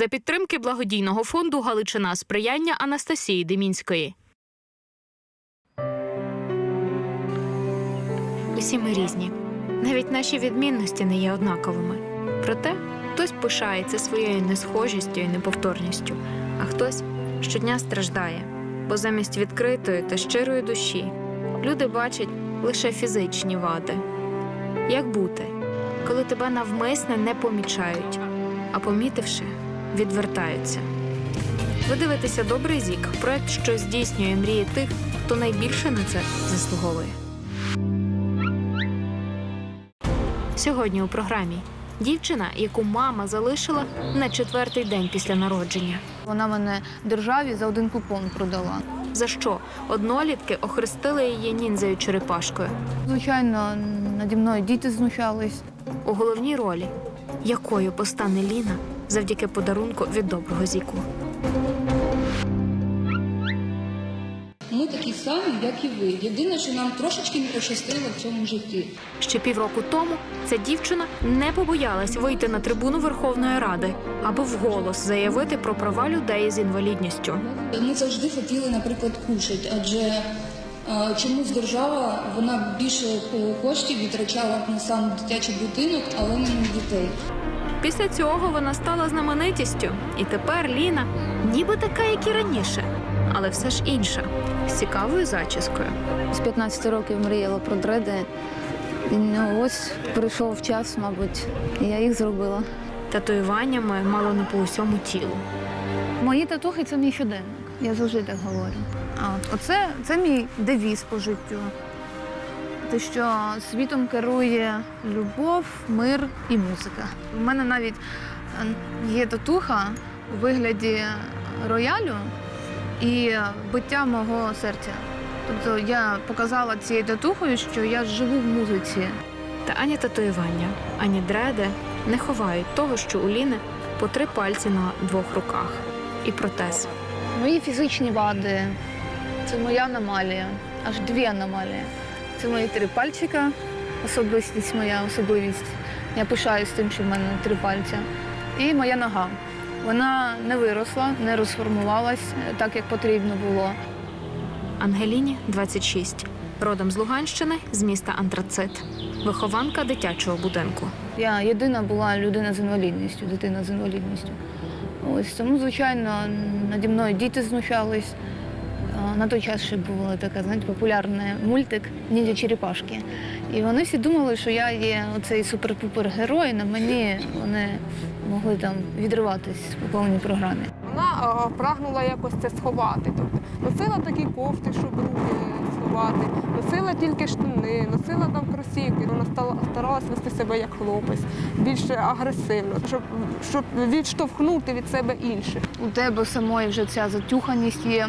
За підтримки благодійного фонду Галичина сприяння Анастасії Демінської. Усі ми різні. Навіть наші відмінності не є однаковими. Проте хтось пишається своєю несхожістю і неповторністю, а хтось щодня страждає, бо замість відкритої та щирої душі люди бачать лише фізичні вади. Як бути, коли тебе навмисне не помічають, а помітивши, відвертаються? Ви дивитеся добрий зік, проект, що здійснює мрії тих, хто найбільше на це заслуговує. Сьогодні у програмі дівчина, яку мама залишила на четвертий день після народження. Вона мене державі за один купон продала. За що однолітки охрестили її ніндзею черепашкою Звичайно, наді мною діти знущались. у головній ролі, якою постане Ліна завдяки подарунку від доброго зіку. Ми такі самі, як і ви. Єдине, що нам трошечки не пощастило в цьому житті. Ще півроку тому ця дівчина не побоялась вийти на трибуну Верховної Ради, аби вголос заявити про права людей з інвалідністю. Ми завжди хотіли, наприклад, кушати, адже чомусь держава вона більше е, коштів відрачала на сам дитячий будинок, але не на дітей. Після цього вона стала знаменитістю, і тепер Ліна ніби така, як і раніше, але все ж інша, з цікавою зачіскою. З 15 років мріяла про дреди. Ну, ось прийшов час, мабуть, і я їх зробила. Татуюваннями мало не по усьому тілу. Мої татухи це мій щоденник. Я завжди так говорю. А оце це мій девіз по життю. Те, що світом керує любов, мир і музика. У мене навіть е, є татуха у вигляді роялю і биття мого серця. Тобто я показала цією татухою, що я живу в музиці. Та ані татуювання, ані дреди не ховають того, що у Ліни по три пальці на двох руках і протез. Мої фізичні вади це моя аномалія, аж дві аномалії. Це мої три пальчика, особистість моя особливість. Я пишаюсь тим, що в мене три пальця. І моя нога. Вона не виросла, не розформувалась е, так, як потрібно було. Ангеліні 26, родом з Луганщини, з міста Антрацит, вихованка дитячого будинку. Я єдина була людина з інвалідністю, дитина з інвалідністю. Ось тому, звичайно, наді мною діти знущались. А, На той час ще була така, знаєте, популярний мультик Ніндзя Черепашки. І вони всі думали, що я є оцей супер-пупер герой, на мені вони могли там відриватись по повній програмі. Вона е, прагнула якось це сховати. Тобто носила такі кофти, щоб руки сховати, носила тільки штани, носила там кросівки. Вона стала старалась вести себе як хлопець, більше агресивно, щоб, щоб відштовхнути від себе інших. У тебе самої вже ця затюханість є.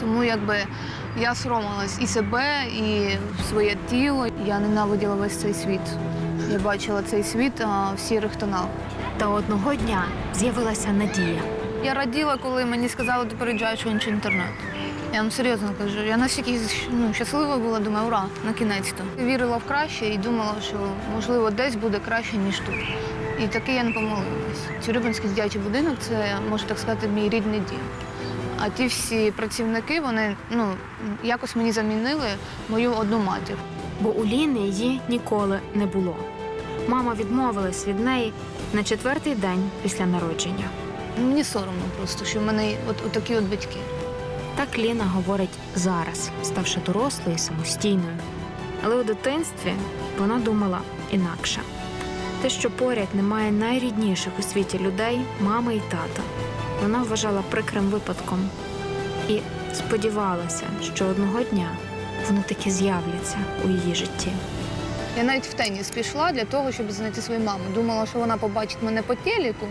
Тому якби я соромилась і себе, і своє тіло. Я ненавиділа весь цей світ. Я бачила цей світ а, в сірих тонах. Та одного дня з'явилася надія. Я раділа, коли мені сказали, ти переїжджаєш в інший інтернат. Я вам серйозно кажу, я настільки ну, щаслива була, думаю, ура, на кінець-то. Вірила в краще і думала, що можливо десь буде краще, ніж тут. І таки я не помилилась. Тюрюбинський дитячий будинок це, можна так сказати, мій рідний дім. А ті всі працівники, вони ну, якось мені замінили мою одну матір. бо у Ліни її ніколи не було. Мама відмовилась від неї на четвертий день після народження. Мені соромно просто, що в мене от, от такі от батьки. Так Ліна говорить зараз, ставши дорослою і самостійною. Але у дитинстві вона думала інакше. Те, що поряд немає найрідніших у світі людей, мами і тата, вона вважала прикрим випадком і сподівалася, що одного дня вони таки з'являться у її житті. Я навіть в теніс пішла для того, щоб знайти свою маму. Думала, що вона побачить мене по телеку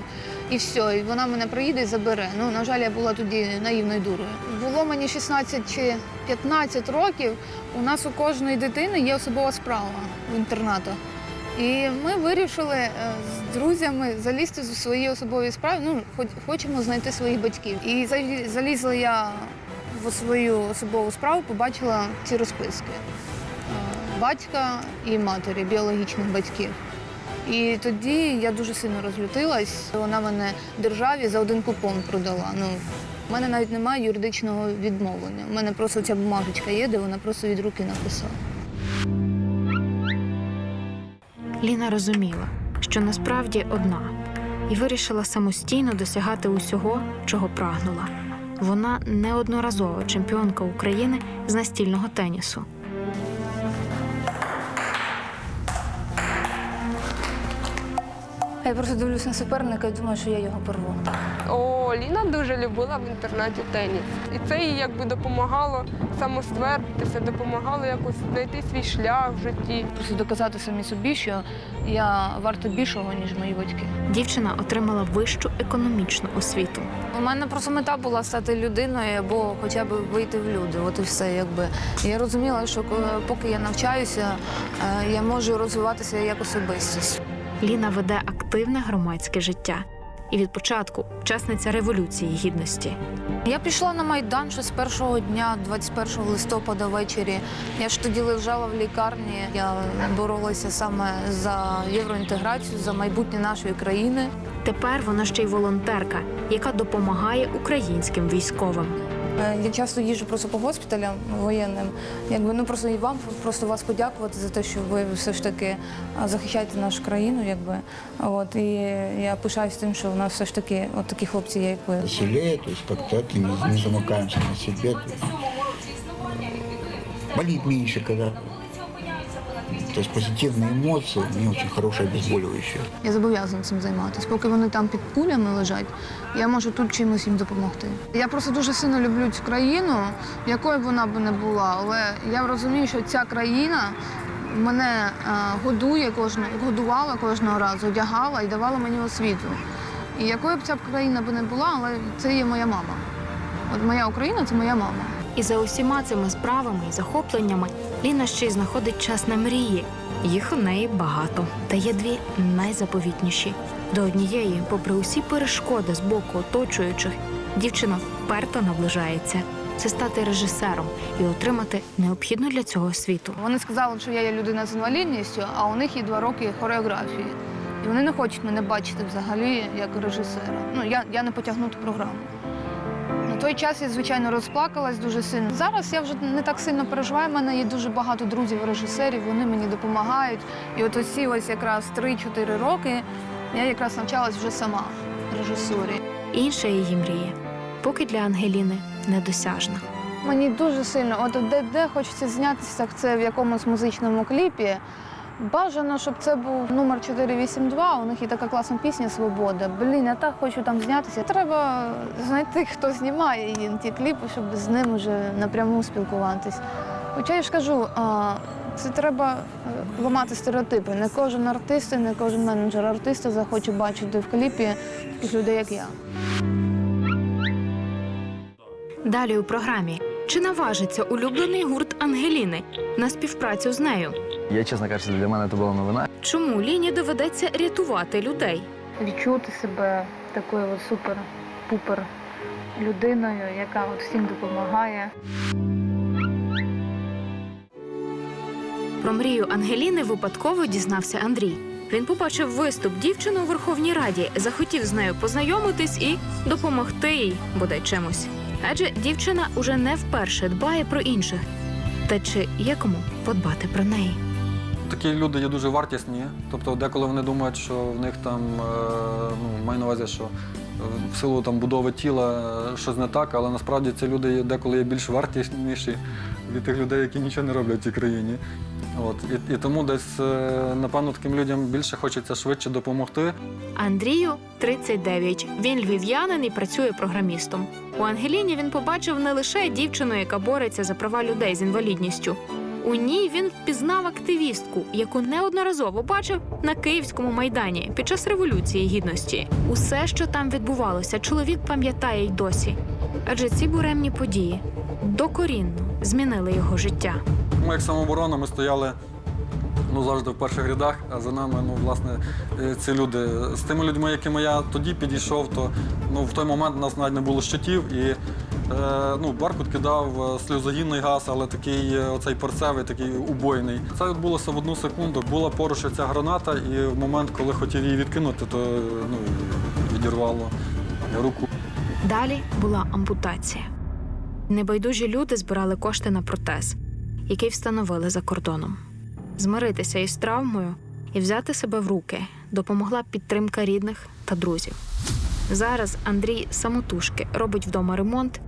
і все, і вона мене приїде і забере. Ну, на жаль, я була тоді наївною дурою. Було мені 16 чи 15 років. У нас у кожної дитини є особова справа в інтернатах. І ми вирішили е, з друзями залізти в свої особові справи. Ну, хоч- хочемо знайти своїх батьків. І залізла я в свою особову справу, побачила ці розписки е, батька і матері, біологічних батьків. І тоді я дуже сильно розлютилась. Вона мене державі за один купон продала. Ну, в мене навіть немає юридичного відмовлення. У мене просто ця бумажечка є, де вона просто від руки написала. Ліна розуміла, що насправді одна, і вирішила самостійно досягати усього, чого прагнула. Вона неодноразова чемпіонка України з настільного тенісу. Я просто дивлюсь на суперника і думаю, що я його порву. О, Ліна дуже любила в інтернеті теніс. І це їй якби допомагало самоствердитися, допомагало якось знайти свій шлях в житті. Просто доказати самі собі, що я варта більшого, ніж мої батьки. Дівчина отримала вищу економічну освіту. У мене просто мета була стати людиною або хоча б вийти в люди. От і все, якби. Я розуміла, що поки я навчаюся, е, я можу розвиватися як особистість. Ліна веде активне громадське життя і від початку учасниця революції гідності. Я пішла на майдан ще з першого дня, 21 листопада ввечері. Я ж тоді лежала в лікарні. Я боролася саме за євроінтеграцію, за майбутнє нашої країни. Тепер вона ще й волонтерка, яка допомагає українським військовим. Е, Я часто їжджу просто по госпіталям воєнним. Якби ну просто і вам просто вас подякувати за те, що ви все ж таки захищаєте нашу країну, якби от і я пишаюсь тим, що у нас все ж таки от такі хлопці є, як ви. веселее, то есть как-то ты не, не замыкаемся на себе. Болит меньше, когда... То есть позитивные эмоции, они очень хорошее обезболивающее. Я зобов'язана цим займатися. Поки вони там під кулями лежать, я можу тут чимось їм допомогти. Я просто дуже сильно люблю цю країну, якою б вона б не була, але я розумію, що ця країна мене е, годує кожного, годувала кожного разу, одягала і давала мені освіту. І якою б ця країна б не була, але це є моя мама. От моя Україна це моя мама. І за усіма цими справами і захопленнями Ліна ще й знаходить час на мрії. Їх у неї багато, та є дві найзаповітніші. До однієї, попри усі перешкоди з боку оточуючих, дівчина вперто наближається. Це стати режисером і отримати необхідну для цього освіту. Вони сказали, що я є людина з інвалідністю, а у них є два роки хореографії. І вони не хочуть мене бачити взагалі як режисера. Ну, я, я не потягну ту програму. На той час я, звичайно, розплакалась дуже сильно. Зараз я вже не так сильно переживаю. У мене є дуже багато друзів-режисерів, вони мені допомагають. І от оці ось якраз 3-4 роки я якраз навчалась вже сама режисурі. Інша її мрія, поки для Ангеліни недосяжна. Мені дуже сильно, от де, де хочеться знятися, так це в якомусь музичному кліпі. Бажано, щоб це був номер 482. У них є така класна пісня Свобода. Блін, я так хочу там знятися. Треба знайти, хто знімає її ті кліпи, щоб з ним вже напряму спілкуватись. Хоча я ж кажу, це треба е, ламати стереотипи. Не кожен артист, не кожен менеджер артиста захоче бачити в кліпі таких людей, як я. Далі у програмі чи наважиться улюблений гурт Ангеліни на співпрацю з нею? Я, чесно кажучи, для мене це була новина. Чому Ліні доведеться рятувати людей? відчути себе такою от супер-пупер людиною, яка от всім допомагає. Про мрію Ангеліни випадково дізнався Андрій. Він побачив виступ дівчини у Верховній Раді, захотів з нею познайомитись і допомогти їй, бодай чимось. Адже дівчина уже не вперше дбає про інших. Та чи є кому подбати про неї? Такі люди є дуже вартісні. Тобто, деколи вони думають, що в них там е, ну, маю на увазі, що в силу там будови тіла е, щось не так, але насправді ці люди є- деколи є більш вартісніші від тих людей, які нічого не роблять в цій країні. От і, і тому десь е, напевно таким людям більше хочеться швидше допомогти. Андрію 39. Він львів'янин і працює програмістом. У Ангеліні він побачив не лише дівчину, яка бореться за права людей з інвалідністю. У ній він впізнав активістку, яку неодноразово бачив на київському майдані під час революції гідності. Усе, що там відбувалося, чоловік пам'ятає й досі. Адже ці буремні події докорінно змінили його життя. Ми як самооборона, ми стояли ну, завжди в перших рядах, а за нами, ну, власне, е, ці люди. З тими людьми, якими я тоді підійшов, то ну, в той момент у нас навіть не було щитів, і ну, Баркут кидав е, сльозогінний газ, але такий е, оцей порцевий, такий убойний. Це відбулося в одну секунду. Була поруч ця граната, і в момент, коли хотів її відкинути, то е, ну, відірвало руку. Далі була ампутація. Небайдужі люди збирали кошти на протез, який встановили за кордоном. Змиритися із травмою і взяти себе в руки допомогла підтримка рідних та друзів. Зараз Андрій самотужки робить вдома ремонт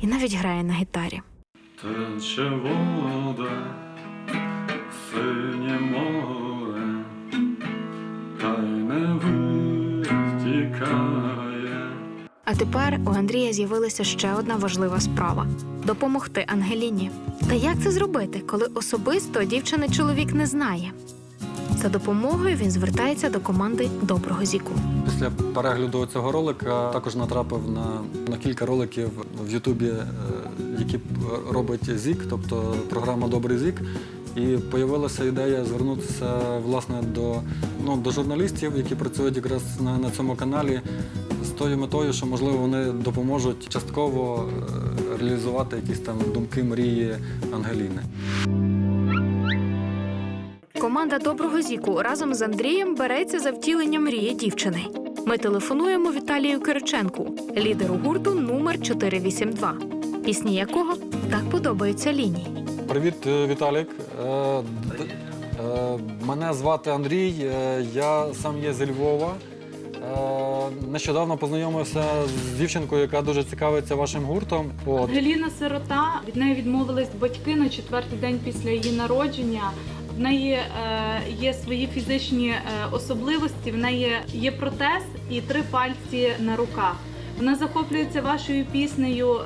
і навіть грає на гітарі. Тече вода, синє море, та й не витікає. А тепер у Андрія з'явилася ще одна важлива справа допомогти Ангеліні. Та як це зробити, коли особисто дівчини чоловік не знає? За допомогою він звертається до команди доброго зіку. Після перегляду цього ролика також натрапив на, на кілька роликів в Ютубі, е, які робить ЗІК, тобто програма Добрий ЗІК. І з'явилася ідея звернутися власне до, ну, до журналістів, які працюють якраз на, на цьому каналі, з тою метою, що можливо вони допоможуть частково е, реалізувати якісь там думки, мрії Ангеліни. Команда доброго зіку разом з Андрієм береться за втілення мрії дівчини. Ми телефонуємо Віталію Кириченку, лідеру гурту номер 482, пісні якого так подобаються лінії. Привіт, е, Віталік. Е, е, Мене звати Андрій, я сам є зі Львова. Нещодавно познайомився з дівчинкою, яка дуже цікавиться вашим гуртом. От. Ангеліна сирота. Від неї відмовились батьки на четвертий день після її народження. В неї е, є свої фізичні е, особливості. В неї є протез і три пальці на руках. Вона захоплюється вашою піснею е,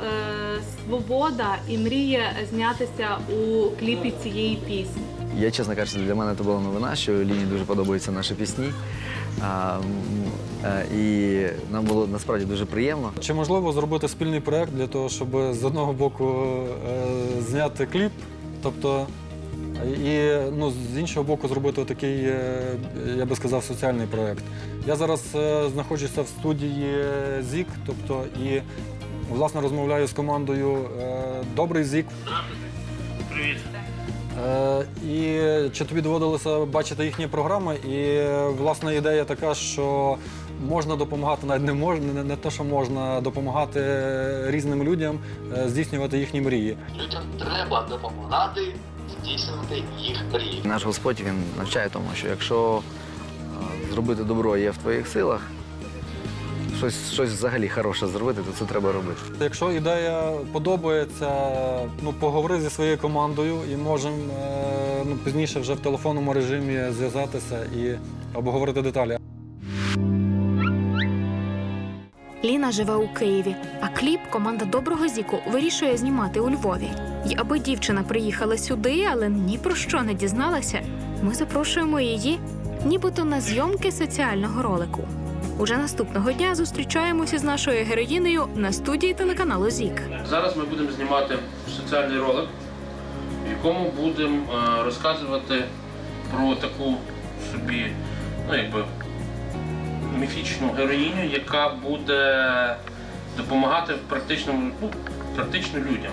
Свобода і мріє знятися у кліпі цієї пісні. Я, чесно кажучи, для мене це була новина, що Ліні дуже подобаються наші пісні. А, і нам було насправді дуже приємно. Чи можливо зробити спільний проєкт для того, щоб з одного боку зняти кліп, тобто і ну, з іншого боку зробити такий, е, я би сказав, соціальний проєкт. Я зараз е, знаходжуся в студії ЗІК, тобто і власне розмовляю з командою е, Добрий ЗІК. Привіт. Е, І чи тобі доводилося бачити їхні програми? І е, власне ідея така, що можна допомагати, навіть не можна, не, не те, що можна допомагати різним людям е, здійснювати їхні мрії. Людям треба допомагати здійснювати їх мрії. Наш Господь він навчає тому, що якщо е, зробити добро є в твоїх силах, щось, щось взагалі хороше зробити, то це треба робити. Якщо ідея подобається, ну поговори зі своєю командою і можемо е, ну, пізніше вже в телефонному режимі зв'язатися і обговорити деталі. Ліна живе у Києві, а кліп команда доброго зіку вирішує знімати у Львові. І аби дівчина приїхала сюди, але ні про що не дізналася, ми запрошуємо її, нібито на зйомки соціального ролику. Уже наступного дня зустрічаємося з нашою героїнею на студії телеканалу ЗІК. Зараз ми будемо знімати соціальний ролик, в якому будемо е, розказувати про таку собі, ну якби міфічну героїню, яка буде допомагати в практичному, ну, практично людям.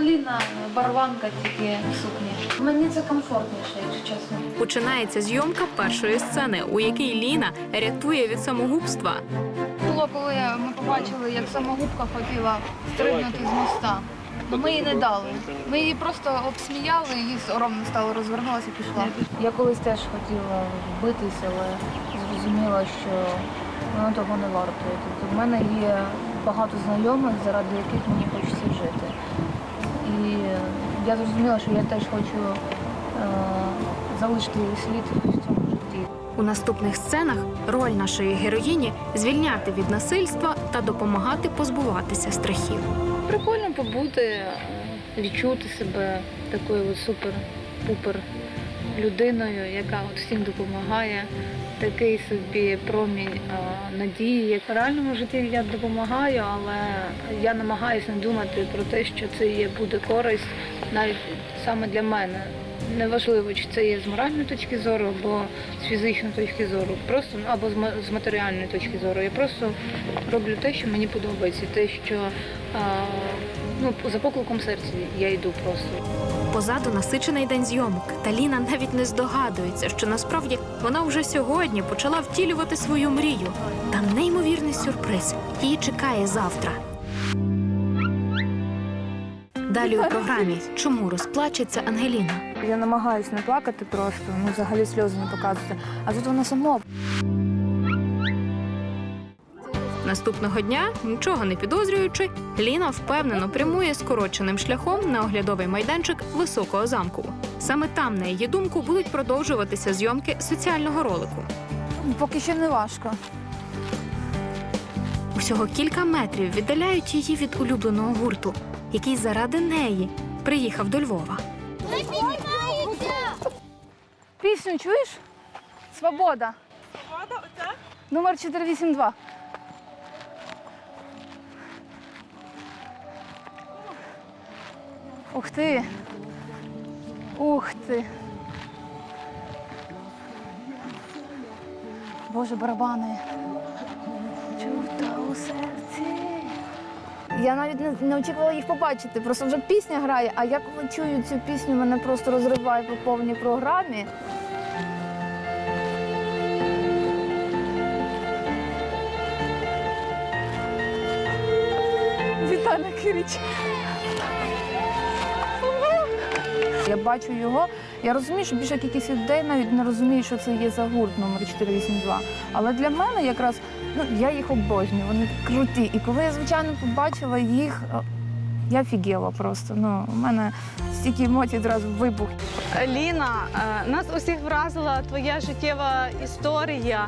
Ліна барванка тільки в сукні. Мені це комфортніше, якщо чесно. Починається зйомка першої сцени, у якій Ліна рятує від самогубства. Було, коли ми побачили, як самогубка хотіла стрибнути з моста. Ми їй не дали. Ми її просто обсміяли, їй соромно стало, розвернулася і пішла. Я колись теж хотіла вбитись, але зрозуміла, що воно того не вартує. Тобто в мене є багато знайомих, заради яких мені хочеться жити. І я зрозуміла, що я теж хочу е, залишити слід в цьому житті. У наступних сценах роль нашої героїні звільняти від насильства та допомагати позбуватися страхів. Прикольно побути, е, відчути себе такою супер-пупер людиною, яка от всім допомагає. Такий собі промінь е, надії. В реальному житті я допомагаю, але я намагаюся не думати про те, що це є буде користь навіть саме для мене. Неважливо, чи це є з моральної точки зору або з фізичної точки зору, просто ну, або з ма- матеріальної точки зору. Я просто роблю те, що мені подобається, те, що а, ну, за покликом серця я йду просто. Позаду насичений день зйомок. Та Ліна навіть не здогадується, що насправді вона вже сьогодні почала втілювати свою мрію. Та неймовірний сюрприз її чекає завтра. Далі у програмі Чому розплачеться Ангеліна? Я намагаюся не плакати просто, ну взагалі сльози не показувати. А тут воно само Наступного дня, нічого не підозрюючи, Ліна впевнено прямує скороченим шляхом на оглядовий майданчик високого замку. Саме там, на її думку, будуть продовжуватися зйомки соціального ролику. поки що не важко. Усього кілька метрів віддаляють її від улюбленого гурту, який заради неї приїхав до Львова. Пісню чуєш? Свобода. Свобода, оце? Номер 482. Ух ти. Ух ти. Боже, барабани. Чута у серці. Я навіть не, не очікувала їх побачити. Просто вже пісня грає, а я коли чую цю пісню, мене просто розриває по повній програмі. Віталій Кирич. Я бачу його. Я розумію, що більша кількість людей навіть не розуміє, що це є за гурт номер 482. Але для мене якраз ну я їх обожнюю, вони круті. І коли я звичайно побачила їх, е, я офігела просто. Ну, у мене стільки емоцій одразу вибух. Ліна, е, нас усіх вразила твоя життєва історія.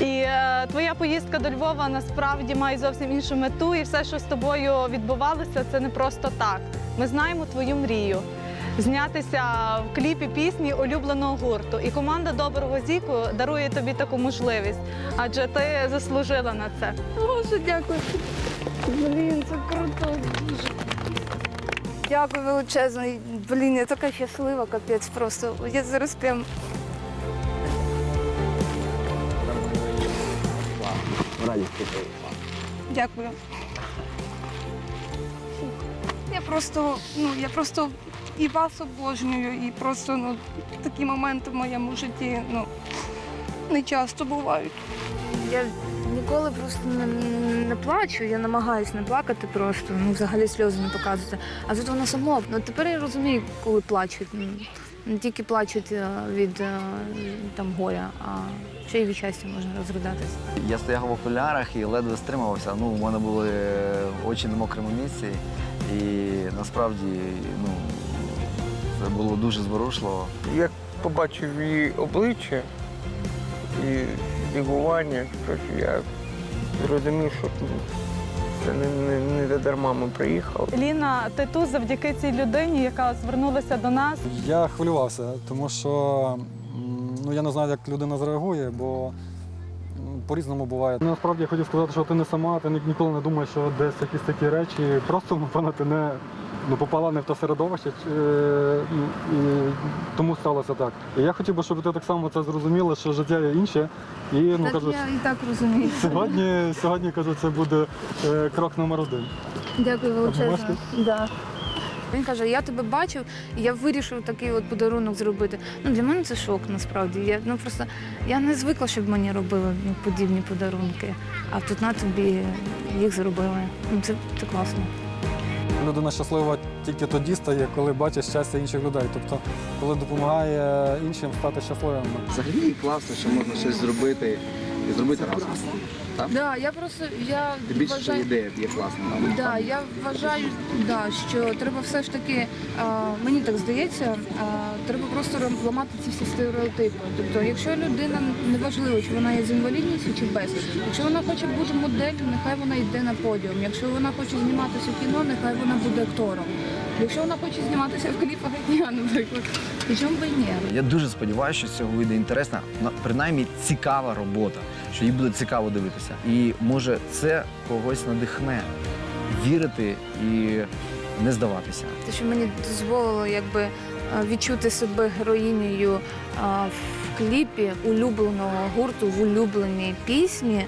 І е, твоя поїздка до Львова насправді має зовсім іншу мету, і все, що з тобою відбувалося, це не просто так. Ми знаємо твою мрію знятися в кліпі пісні улюбленого гурту. І команда Доброго Зіку дарує тобі таку можливість, адже ти заслужила на це. Боже, дякую. Блін, це круто. Дуже. Дякую величезно. Блін, я така щаслива, капець просто. Я зараз прям. Дякую. Я просто, ну, я просто і вас обожнюю, і просто ну, такі моменти в моєму житті ну, не часто бувають. Я ніколи просто не, не плачу, я намагаюся не плакати просто, ну взагалі сльози не показувати. А тут воно само. Ну тепер я розумію, коли плачуть. Ну, Не тільки плачуть е, від е, там горя, а ще й від щастя можна розридатися. Я стояв в окулярах і ледве стримався. Ну, у мене були очі на мокрому місці. І насправді ну, це було дуже зворушливо. Як побачив її обличчя і дивування, я зрозумів, що це не, не, не дарма ми приїхали. Ліна, ти тут завдяки цій людині, яка звернулася до нас. Я хвилювався, тому що ну, я не знаю, як людина зреагує, бо по-різному буває. Насправді я хотів сказати, що ти не сама, ти ніколи не думаєш, що десь якісь такі речі, просто напевно, ти не ну, попала не в те середовище, чи, е, і, і тому сталося так. І я хотів би, щоб ти так само це зрозуміла, що життя є інше. І ну, так кажуть, я і так розумію. сьогодні, сьогодні кажу, це буде е, крок номер один. Дякую величезно. Да. Він каже, я тебе бачив, і я вирішив такий от подарунок зробити. Ну, для мене це шок насправді. Я, ну, просто, я не звикла, щоб мені робили ну, подібні подарунки. А тут на тобі їх зробили. Ну, це, це класно. Людина щаслива тільки тоді стає, коли бачить щастя інших людей. Тобто, коли допомагає іншим стати щасливими. Взагалі класно, що можна щось зробити і зробити разом. Так? Да, я просто я більше вважаю, ідея є класна. да, я вважаю, да, що треба все ж таки, а, мені так здається, а, треба просто ламати ці всі стереотипи. Тобто, якщо людина неважливо, чи вона є з інвалідністю чи без, якщо вона хоче бути моделлю, нехай вона йде на подіум. Якщо вона хоче зніматися в кіно, нехай вона буде актором. Якщо вона хоче зніматися в кліпах, як я, наприклад, чому б ні? Я дуже сподіваюся, що з цього вийде інтересна, принаймні цікава робота, що їй буде цікаво дивитися. І може це когось надихне вірити і не здаватися. Те, що мені дозволило якби відчути себе героїнею в кліпі улюбленого гурту в улюбленій пісні.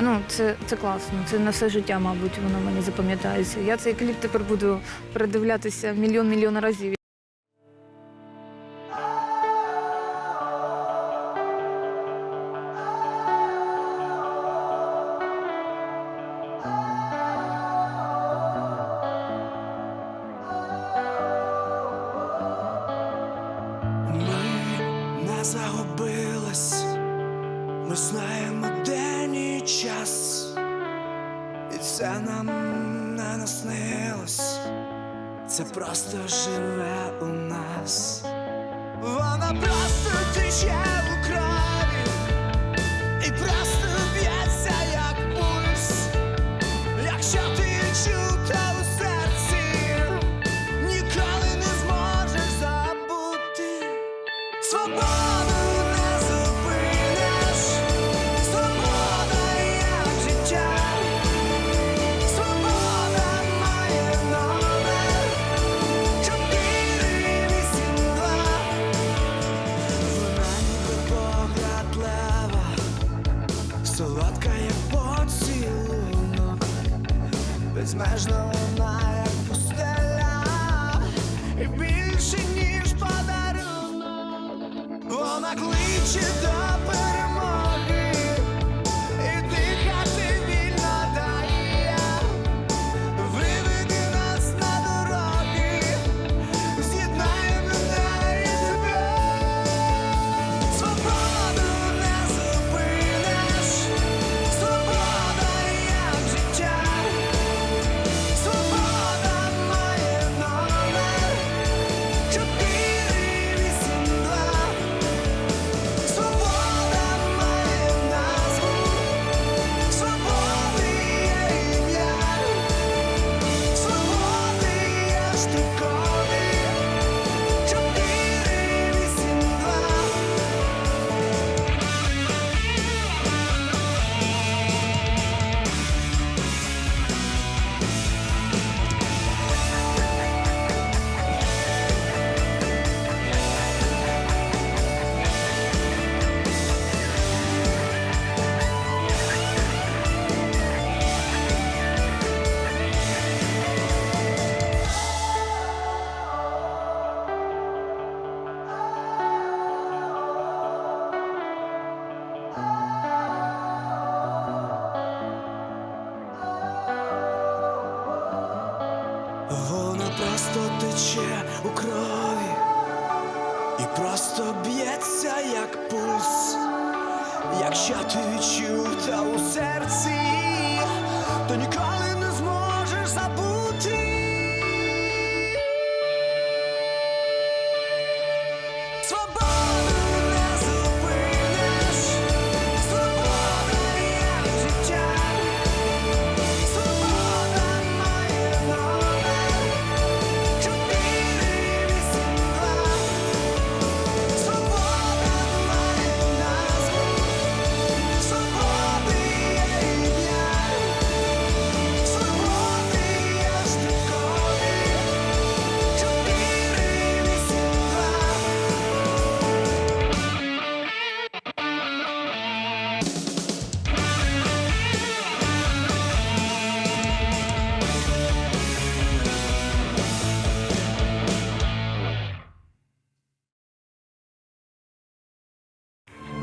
Ну, це, це класно. Це на все життя, мабуть, воно мені запам'ятається. Я цей кліп тепер буду передивлятися мільйон-мільйон разів.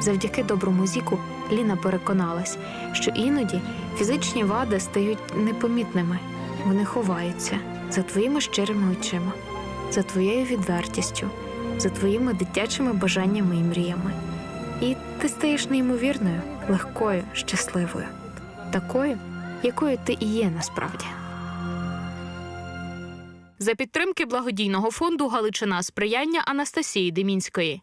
Завдяки доброму зіку Ліна переконалась, що іноді фізичні вади стають непомітними. Вони ховаються за твоїми щирими очима, за твоєю відвертістю, за твоїми дитячими бажаннями і мріями. І ти стаєш неймовірною, легкою, щасливою, такою, якою ти і є насправді. За підтримки благодійного фонду Галичина сприяння Анастасії Демінської